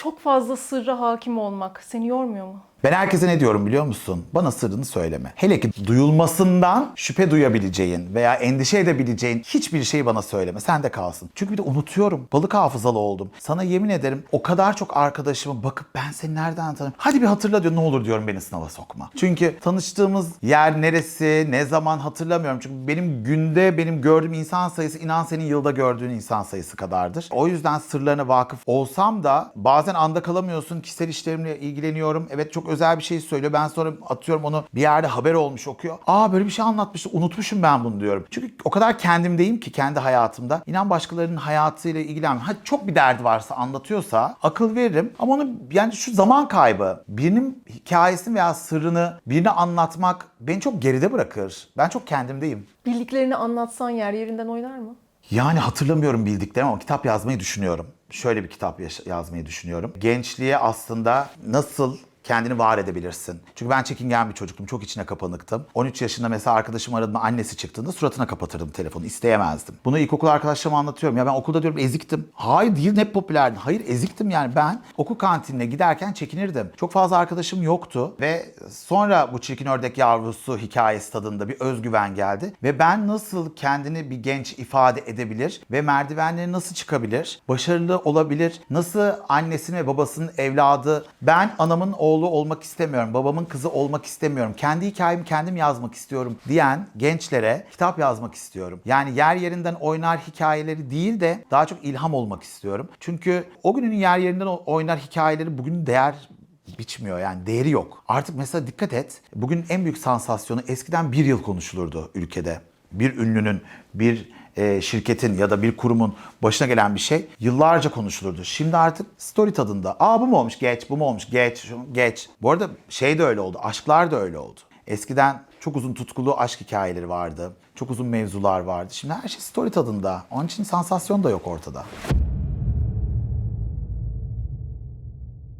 Çok fazla sırra hakim olmak seni yormuyor mu? Ben herkese ne diyorum biliyor musun? Bana sırrını söyleme. Hele ki duyulmasından şüphe duyabileceğin veya endişe edebileceğin hiçbir şeyi bana söyleme. Sen de kalsın. Çünkü bir de unutuyorum. Balık hafızalı oldum. Sana yemin ederim o kadar çok arkadaşıma bakıp ben seni nereden tanıyorum? Hadi bir hatırla diyor. Ne olur diyorum beni sınava sokma. Çünkü tanıştığımız yer neresi, ne zaman hatırlamıyorum. Çünkü benim günde benim gördüğüm insan sayısı inan senin yılda gördüğün insan sayısı kadardır. O yüzden sırlarına vakıf olsam da bazen anda kalamıyorsun. Kişisel işlerimle ilgileniyorum. Evet çok özel bir şey söylüyor. Ben sonra atıyorum onu bir yerde haber olmuş okuyor. Aa böyle bir şey anlatmıştı. Unutmuşum ben bunu diyorum. Çünkü o kadar kendimdeyim ki kendi hayatımda. İnan başkalarının hayatıyla ilgilenmiyorum. Hadi çok bir derdi varsa anlatıyorsa akıl veririm. Ama onu yani şu zaman kaybı. Birinin hikayesini veya sırrını birine anlatmak beni çok geride bırakır. Ben çok kendimdeyim. Bildiklerini anlatsan yer yerinden oynar mı? Yani hatırlamıyorum bildiklerimi ama kitap yazmayı düşünüyorum. Şöyle bir kitap yazmayı düşünüyorum. Gençliğe aslında nasıl kendini var edebilirsin. Çünkü ben çekingen bir çocuktum. Çok içine kapanıktım. 13 yaşında mesela arkadaşım aradığında annesi çıktığında suratına kapatırdım telefonu. isteyemezdim. Bunu ilkokul arkadaşlarıma anlatıyorum. Ya ben okulda diyorum eziktim. Hayır değil hep popülerdim. Hayır eziktim yani ben okul kantinine giderken çekinirdim. Çok fazla arkadaşım yoktu ve sonra bu çirkin ördek yavrusu hikayesi tadında bir özgüven geldi. Ve ben nasıl kendini bir genç ifade edebilir ve merdivenleri nasıl çıkabilir, başarılı olabilir, nasıl annesinin ve babasının evladı, ben anamın oğlu olmak istemiyorum, babamın kızı olmak istemiyorum, kendi hikayemi kendim yazmak istiyorum diyen gençlere kitap yazmak istiyorum. Yani yer yerinden oynar hikayeleri değil de daha çok ilham olmak istiyorum. Çünkü o günün yer yerinden oynar hikayeleri bugün değer biçmiyor yani değeri yok. Artık mesela dikkat et bugün en büyük sansasyonu eskiden bir yıl konuşulurdu ülkede. Bir ünlünün, bir e, şirketin ya da bir kurumun başına gelen bir şey yıllarca konuşulurdu. Şimdi artık story tadında. Aa bu mu olmuş? Geç. Bu mu olmuş? Geç. Geç. Bu arada şey de öyle oldu. Aşklar da öyle oldu. Eskiden çok uzun tutkulu aşk hikayeleri vardı. Çok uzun mevzular vardı. Şimdi her şey story tadında. Onun için sansasyon da yok ortada.